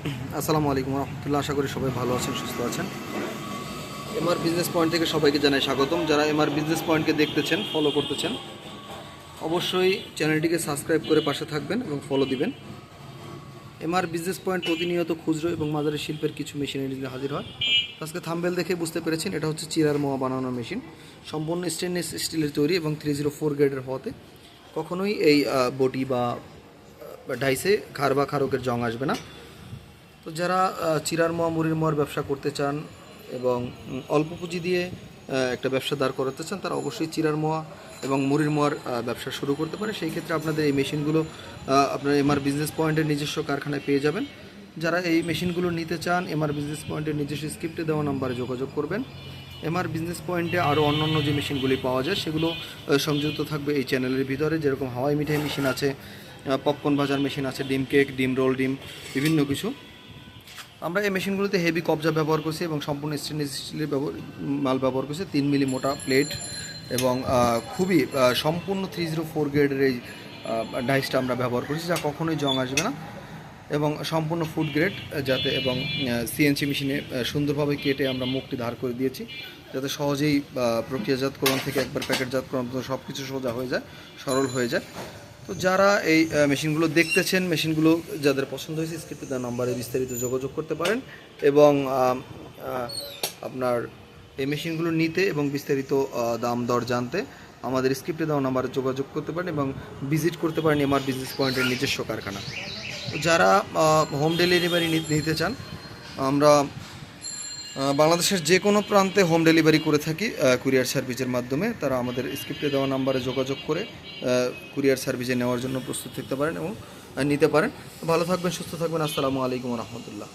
আসসালামু আলাইকুম রহমতুল্লাহ, আশা করি সবাই ভালো আছেন, সুস্থ আছেন। এমআর বিজনেস পয়েন্ট থেকে সবাইকে জানাই স্বাগতম। যারা এমআর বিজনেস পয়েন্টকে দেখতেছেন ফলো করতেছেন, অবশ্যই চ্যানেলটিকে সাবস্ক্রাইব করে পাশে থাকবেন এবং ফলো দিবেন। এমআর বিজনেস পয়েন্ট প্রতিনিয়ত খুচরো এবং মাঝারি শিল্পের কিছু মেশিনারি নিয়ে হাজির হয়। আজকে থাম্বেল দেখে বুঝতে পেরেছেন, এটা হচ্ছে চিরার মোয়া বানানোর মেশিন সম্পূর্ণ স্টেনলেস স্টিলের তৈরি এবং থ্রি জিরো ফোর গ্রেডের হওয়াতে। কখনোই এই বটি বা ডাইসে খার বা খারকের জং আসবে না। তো যারা চিরার মোয়া, মুড়ির মোয়ার ব্যবসা করতে চান এবং অল্প পুঁজি দিয়ে একটা ব্যবসা দাঁড় করাতে চান, তারা অবশ্যই চিরার মোয়া এবং মুড়ির মোয়ার ব্যবসা শুরু করতে পারে সেই ক্ষেত্রে আপনাদের এই মেশিনগুলো আপনার এমআর বিজনেস পয়েন্টের নিজস্ব কারখানায় পেয়ে যাবেন। যারা এই মেশিনগুলো নিতে চান, এমআর বিজনেস পয়েন্টের নিজস্ব স্ক্রিপ্টে দেওয়া নাম্বারে যোগাযোগ করবেন। এমআর বিজনেস পয়েন্টে আরও অন্যান্য যে মেশিনগুলি পাওয়া যায়, সেগুলো সংযুক্ত থাকবে এই চ্যানেলের ভিতরে। যেরকম হাওয়াই মিঠাই মেশিন আছে পপকর্ন ভাজার মেশিন আছে, ডিম কেক, ডিম রোল ডিম, বিভিন্ন কিছু। আমরা এই মেশিনগুলোতে হেভি কবজা ব্যবহার করছি এবং সম্পূর্ণ স্টেনলেস স্টিলের মাল ব্যবহার করছি। তিন মিলি মোটা প্লেট এবং খুবই সম্পূর্ণ থ্রি জিরো ফোর গ্রেডের এই ডাইসটা আমরা ব্যবহার করছি, যা কখনোই জং আসবে না। এবং সম্পূর্ণ ফুড গ্রেড যাতে এবং সিএনসি মেশিনে সুন্দরভাবে কেটে আমরা মুখটি ধার করে দিয়েছি, যাতে সহজেই প্রক্রিয়াজাতকরণ থেকে একবার প্যাকেটজাতকরণ সব কিছু সোজা হয়ে যায়, সরল হয়ে যায়। তো যারা এই মেশিনগুলো দেখতেছেন, মেশিনগুলো যাদের পছন্দ হয়েছে, স্ক্রিপ্টে দেওয়া নাম্বারে বিস্তারিত যোগাযোগ করতে পারেন এবং আপনার এই মেশিনগুলো নিতে এবং বিস্তারিত দাম দর জানতে আমাদের স্ক্রিপ্টে দেওয়া নাম্বারে যোগাযোগ করতে পারেন এবং ভিজিট করতে পারেন এমআর বিজনেস পয়েন্টের নিজস্ব কারখানা। যারা হোম ডেলিভারি নিতে চান, আমরা বাংলাদেশের যে কোনো প্রান্তে হোম ডেলিভারি করে থাকি কুরিয়ার সার্ভিসের মাধ্যমে। তারা আমাদের স্ক্রিপ্টে দেওয়া নাম্বারে যোগাযোগ করে কুরিয়ার সার্ভিসে নেওয়ার জন্য প্রস্তুত থাকতে পারেন এবং নিতে পারেন। ভালো থাকবেন, সুস্থ থাকবেন। আসসালামু আলাইকুম রহমতুল্লাহ।